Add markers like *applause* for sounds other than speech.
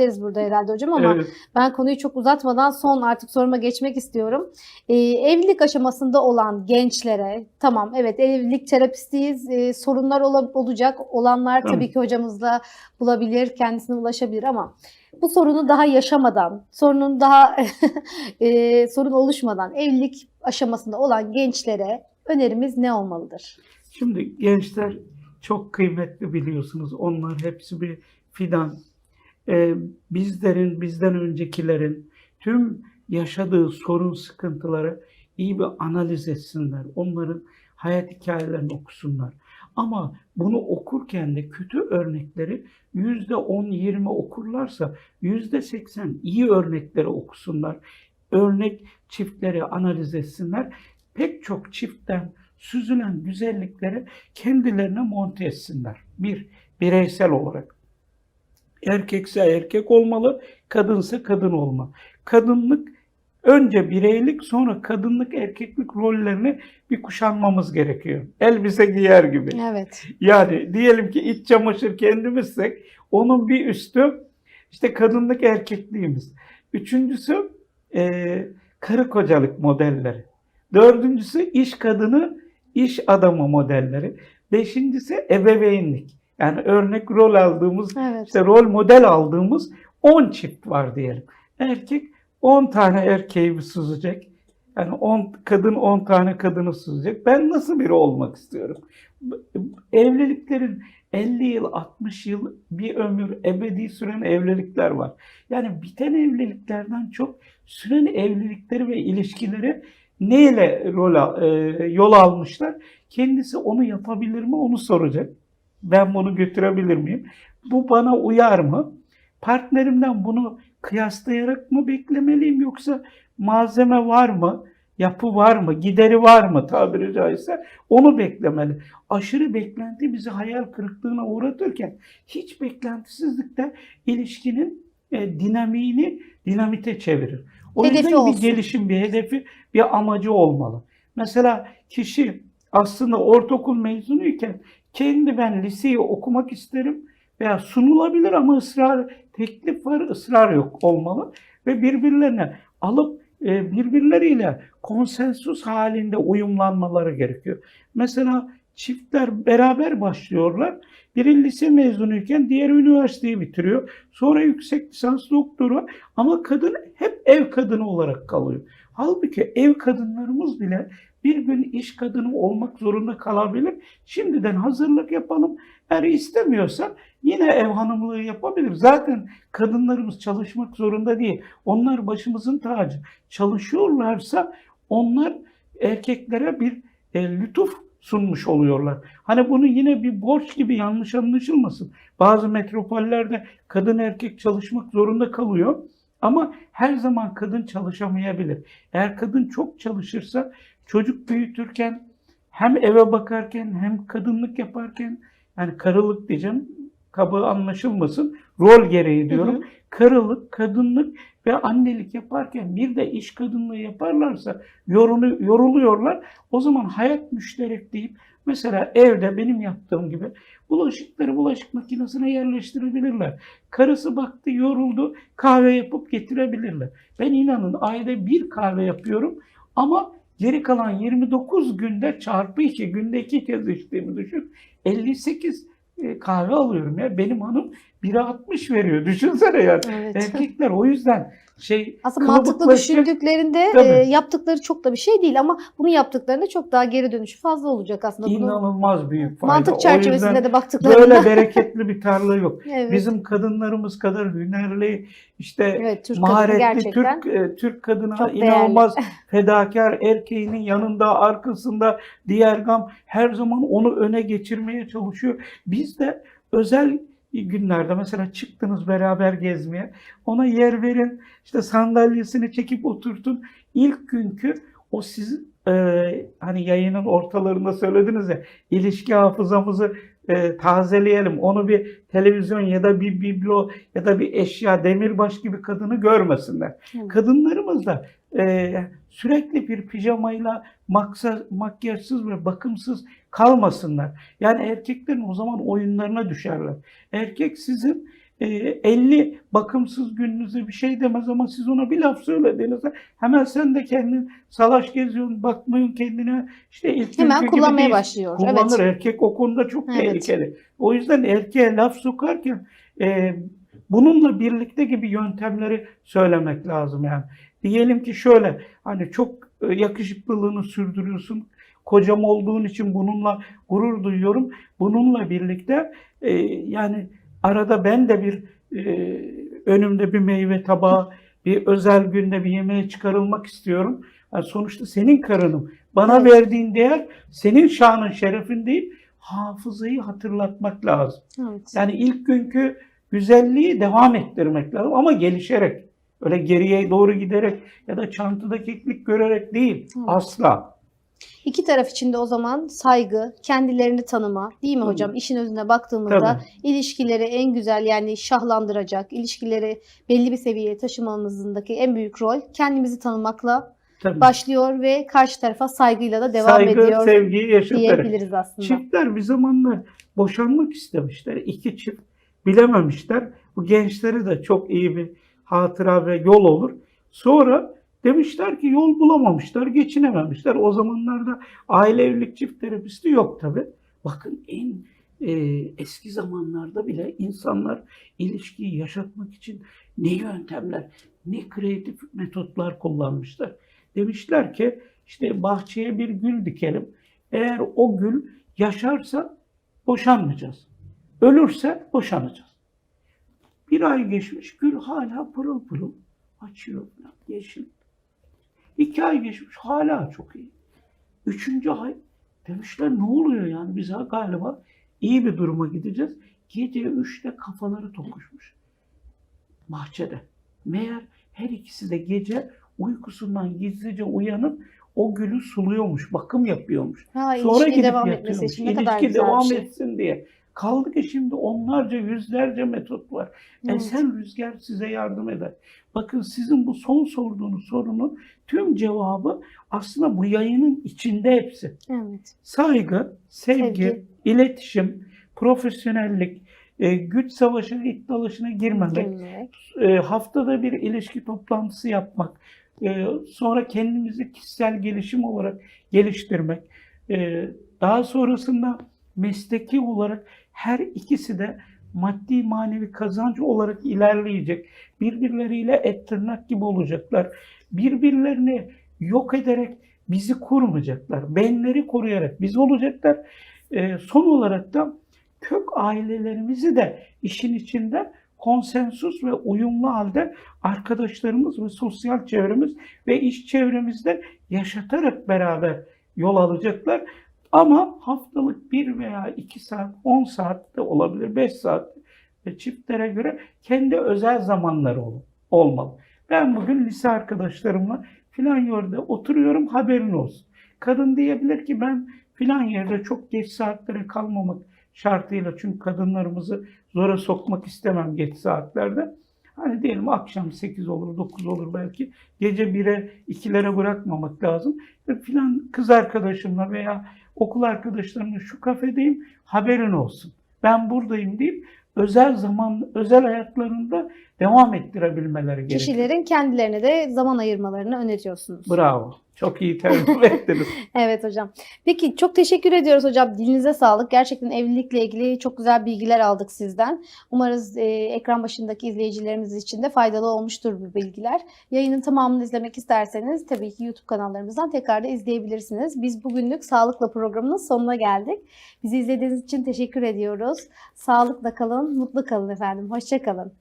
ederiz burada herhalde hocam ama Evet. ben konuyu çok uzatmadan son artık soruma geçmek istiyorum. Ee, evlilik aşamasında olan gençlere tamam evet evlilik terapistiyiz e, sorunlar ola- olacak olanlar tabii Tabii. ki hocamızla bulabilir kendisine ulaşabilir ama bu sorunu daha yaşamadan sorunun daha *laughs* e, sorun oluşmadan evlilik aşamasında olan gençlere önerimiz ne olmalıdır? Şimdi gençler çok kıymetli biliyorsunuz. Onlar hepsi bir fidan. Ee, bizlerin, bizden öncekilerin tüm yaşadığı sorun, sıkıntıları iyi bir analiz etsinler. Onların hayat hikayelerini okusunlar. Ama bunu okurken de kötü örnekleri yüzde on, yirmi okurlarsa yüzde seksen iyi örnekleri okusunlar. Örnek çiftleri analiz etsinler. Pek çok çiftten süzülen güzellikleri kendilerine monte etsinler. Bir, bireysel olarak. Erkekse erkek olmalı, kadınsa kadın olma. Kadınlık önce bireylik sonra kadınlık erkeklik rollerini bir kuşanmamız gerekiyor. Elbise giyer gibi. Evet. Yani diyelim ki iç çamaşır kendimizsek onun bir üstü işte kadınlık erkekliğimiz. Üçüncüsü eee karı kocalık modelleri. Dördüncüsü iş kadını, iş adamı modelleri. Beşincisi ebeveynlik. Yani örnek rol aldığımız, Evet. işte rol model aldığımız 10 çift var diyelim. Erkek 10 tane erkeği süzecek. Yani 10 kadın 10 tane kadını süzecek. Ben nasıl biri olmak istiyorum? Evliliklerin 50 yıl, 60 yıl, bir ömür, ebedi süren evlilikler var. Yani biten evliliklerden çok süren evlilikleri ve ilişkileri neyle rol e, yol almışlar? Kendisi onu yapabilir mi? Onu soracak. Ben bunu götürebilir miyim? Bu bana uyar mı? Partnerimden bunu kıyaslayarak mı beklemeliyim yoksa malzeme var mı? Yapı var mı? Gideri var mı tabiri caizse? Onu beklemeli. Aşırı beklenti bizi hayal kırıklığına uğratırken hiç beklentisizlikte ilişkinin e, dinamiğini dinamite çevirir. O Hedefi yüzden olsun. bir gelişim, bir hedefi, bir amacı olmalı. Mesela kişi aslında ortaokul mezunuyken kendi ben liseyi okumak isterim veya sunulabilir ama ısrar, teklif var, ısrar yok olmalı ve birbirlerine alıp e, birbirleriyle konsensus halinde uyumlanmaları gerekiyor. Mesela çiftler beraber başlıyorlar. Biri lise mezunuyken diğeri üniversiteyi bitiriyor. Sonra yüksek lisans doktora ama kadın hep ev kadını olarak kalıyor. Halbuki ev kadınlarımız bile bir gün iş kadını olmak zorunda kalabilir. Şimdiden hazırlık yapalım. Eğer istemiyorsa yine ev hanımlığı yapabilir. Zaten kadınlarımız çalışmak zorunda değil. Onlar başımızın tacı. Çalışıyorlarsa onlar erkeklere bir e, lütuf sunmuş oluyorlar. Hani bunu yine bir borç gibi yanlış anlaşılmasın. Bazı metropollerde kadın erkek çalışmak zorunda kalıyor. Ama her zaman kadın çalışamayabilir. Eğer kadın çok çalışırsa çocuk büyütürken hem eve bakarken hem kadınlık yaparken yani karılık diyeceğim kaba anlaşılmasın rol gereği diyorum. Hı hı. Karılık, kadınlık ve annelik yaparken bir de iş kadınlığı yaparlarsa yorulu, yoruluyorlar. O zaman hayat müşterek deyip mesela evde benim yaptığım gibi bulaşıkları bulaşık makinesine yerleştirebilirler. Karısı baktı yoruldu kahve yapıp getirebilirler. Ben inanın ayda bir kahve yapıyorum ama geri kalan 29 günde çarpı 2 günde iki kez içtiğimi düşün. 58 e, kahve alıyorum ya. Benim hanım 1'e 60 veriyor. Düşünsene yani. Evet. Erkekler o yüzden şey Aslında mantıklı düşündüklerinde Tabii. e, yaptıkları çok da bir şey değil ama bunu yaptıklarında çok daha geri dönüşü fazla olacak aslında. İnanılmaz büyük fayda. mantık çerçevesinde de baktıklarında. Böyle bereketli bir tarla yok. *laughs* evet. Bizim kadınlarımız kadar hünerli, işte evet, Türk kadını maharetli Türk e, Türk kadına çok değerli. inanılmaz *laughs* fedakar erkeğinin yanında arkasında diğer gam her zaman onu öne geçirmeye çalışıyor. Biz de özel günlerde. Mesela çıktınız beraber gezmeye. Ona yer verin. İşte sandalyesini çekip oturtun. İlk günkü o sizin e, hani yayının ortalarında söylediniz ya ilişki hafızamızı e, tazeleyelim. Onu bir televizyon ya da bir biblo ya da bir eşya demirbaş gibi kadını görmesinler. Evet. Kadınlarımız da e, sürekli bir pijamayla maksa, makyajsız ve bakımsız kalmasınlar. Yani erkeklerin o zaman oyunlarına düşerler. Erkek sizin 50 bakımsız gününüze bir şey demez ama siz ona bir laf söylediğinizde hemen sen de kendin salaş geziyorsun, bakmıyorsun kendine. İşte ilk Hemen kullanmaya değil. başlıyor. Kullanır. Evet. Erkek o konuda çok Evet. tehlikeli. O yüzden erkeğe laf sokarken e, bununla birlikte gibi yöntemleri söylemek lazım yani. Diyelim ki şöyle hani çok e, yakışıklılığını sürdürüyorsun. Kocam olduğun için bununla gurur duyuyorum. Bununla birlikte e, yani arada ben de bir e, önümde bir meyve tabağı, bir özel günde bir yemeğe çıkarılmak istiyorum. Yani sonuçta senin karınım. Bana verdiğin değer senin şanın şerefin değil, hafızayı hatırlatmak lazım. evet. Yani ilk günkü güzelliği devam ettirmek lazım ama gelişerek. Öyle geriye doğru giderek ya da çantada keklik görerek değil. Evet. Asla. İki taraf için de o zaman saygı, kendilerini tanıma, değil mi hocam? İşin özüne baktığımızda Tabii. ilişkileri en güzel yani şahlandıracak, ilişkileri belli bir seviyeye taşımamızdaki en büyük rol kendimizi tanımakla Tabii. başlıyor ve karşı tarafa saygıyla da devam Saygı, ediyor yaşatarak. diyebiliriz aslında. Çiftler bir zamanlar boşanmak istemişler. İki çift bilememişler. Bu gençlere de çok iyi bir hatıra ve yol olur. Sonra demişler ki yol bulamamışlar, geçinememişler. O zamanlarda aile evlilik çift terapisti yok tabi. Bakın en e, eski zamanlarda bile insanlar ilişkiyi yaşatmak için ne yöntemler, ne kreatif metotlar kullanmışlar. Demişler ki işte bahçeye bir gül dikelim. Eğer o gül yaşarsa boşanmayacağız. Ölürse boşanacağız. Bir ay geçmiş gül hala pırıl pırıl açıyor yeşil. İki ay geçmiş hala çok iyi. Üçüncü ay demişler ne oluyor yani biz ha galiba iyi bir duruma gideceğiz. Gece üçte kafaları tokuşmuş. Bahçede. Meğer her ikisi de gece uykusundan gizlice uyanıp o gülü suluyormuş, bakım yapıyormuş. Ha, Sonra gidip devam etmesi yatıyormuş. için ne kadar İlişki devam şey. etsin diye. Kaldı ki şimdi onlarca, yüzlerce metot var. Evet. Esen rüzgar size yardım eder. Bakın sizin bu son sorduğunuz sorunun tüm cevabı aslında bu yayının içinde hepsi. Evet. Saygı, sevgi, Sevgi. iletişim, profesyonellik, e, güç savaşına, it dalaşına girmemek, Girmemek. e, haftada bir ilişki toplantısı yapmak, e, sonra kendimizi kişisel gelişim olarak geliştirmek, e, daha sonrasında mesleki olarak her ikisi de maddi manevi kazanç olarak ilerleyecek. Birbirleriyle et tırnak gibi olacaklar. Birbirlerini yok ederek bizi kurmayacaklar. Benleri koruyarak biz olacaklar. E, son olarak da kök ailelerimizi de işin içinde konsensus ve uyumlu halde arkadaşlarımız ve sosyal çevremiz ve iş çevremizde yaşatarak beraber yol alacaklar. Ama haftalık bir veya iki saat, 10 saat de olabilir, 5 saat ve çiftlere göre kendi özel zamanları ol- olmalı. Ben bugün lise arkadaşlarımla filan yerde oturuyorum haberin olsun. Kadın diyebilir ki ben filan yerde çok geç saatlere kalmamak şartıyla çünkü kadınlarımızı zora sokmak istemem geç saatlerde. Hani diyelim akşam 8 olur, 9 olur belki. Gece 1'e, 2'lere bırakmamak lazım. Ve filan kız arkadaşımla veya okul arkadaşlarımla şu kafedeyim haberin olsun. Ben buradayım deyip özel zaman, özel hayatlarında devam ettirebilmeleri gerekiyor. Kişilerin kendilerine de zaman ayırmalarını öneriyorsunuz. Bravo. Çok iyi tercih *laughs* ettiniz. Evet hocam. Peki çok teşekkür ediyoruz hocam. Dilinize sağlık. Gerçekten evlilikle ilgili çok güzel bilgiler aldık sizden. Umarız e, ekran başındaki izleyicilerimiz için de faydalı olmuştur bu bilgiler. Yayının tamamını izlemek isterseniz tabii ki YouTube kanallarımızdan tekrar da izleyebilirsiniz. Biz bugünlük Sağlıkla programının sonuna geldik. Bizi izlediğiniz için teşekkür ediyoruz. Sağlıkla kalın, mutlu kalın efendim. Hoşça kalın.